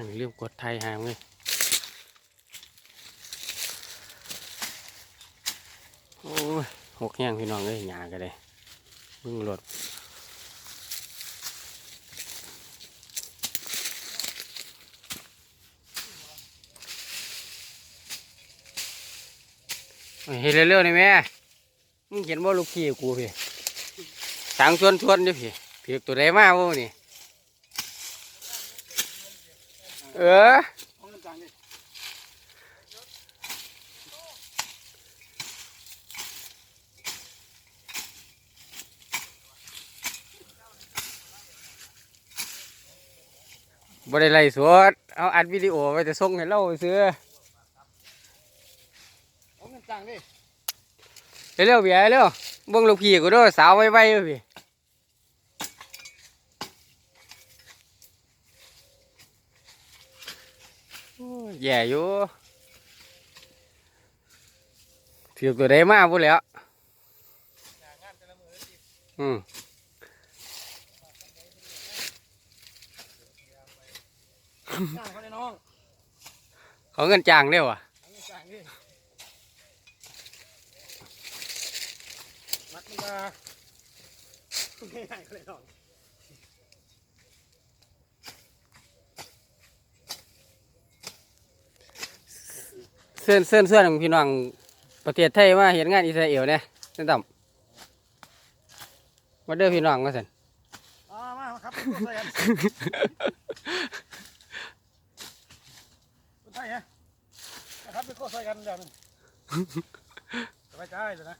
มันเรียกกดไทยหามเลยโอ้ยหกแห้งพี่น้องเลยหยากันเลยมึงรถเห็นเร็วๆนี่แม่มึงเห็นว่าลูกพี่กูพี่สางชวนชวนๆอยู่พี่อตัวใดมาบ่นี่ เออเอาเงินจ่ายดิบ่ได้ไล่สดเอาอัดวิดีโอไว้จะส่งให้เราซื้อเอาเงินจ่ายดิเร็วๆเบียร์เร็วเบิ่งลูกพี่กูเด้วยสาวไว้ๆเด้อพี่โอ้ย แย่อยู่ถือตัวใดมาพุ่นแหล้วงานแต่ละมือสิอืมงานเขาได้น้องเขาเงินจ้างเด้อวะเอาเงินจ่ายดิมัดมันมาง่ายๆเขาได้น้อง เสื้อนเสื้อนเสื้อนของพี่น้องประเทศไทยมาเห็นงานอิสราเอลเนี่ยนั่นต่ำมาเด้อพี่น้องมาสิเอามามาครับใส่กันคนไทยฮะนะครับไปโคตรใส่กันเดี๋ยวนึงสบายใจเลยนะ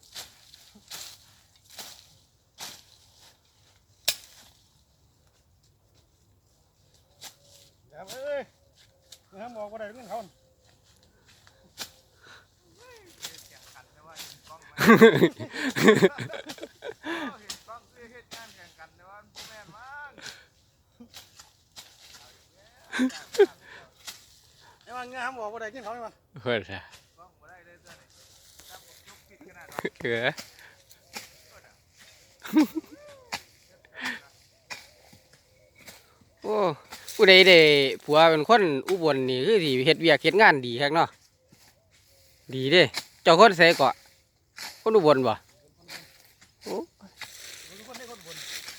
เดี๋ยวเอ้ยเมื่อบอกว่าได้เรื่องเขา ไอ้มันงามบอกว่าได้กินเขาไหมวะเฮ้ยเออโอ้ผู้ใดได้ผัวเป็นคนอุบลนี่คือสิเฮ็ดเวียกเฮ็ดงานดีครับเนาะดีเด้เจ้าคนใส่เกาะ คนอุบลบ่โอ้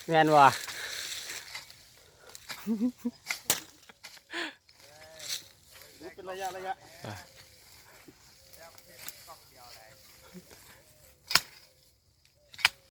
แมนบ่ะเป็นระยะระยะ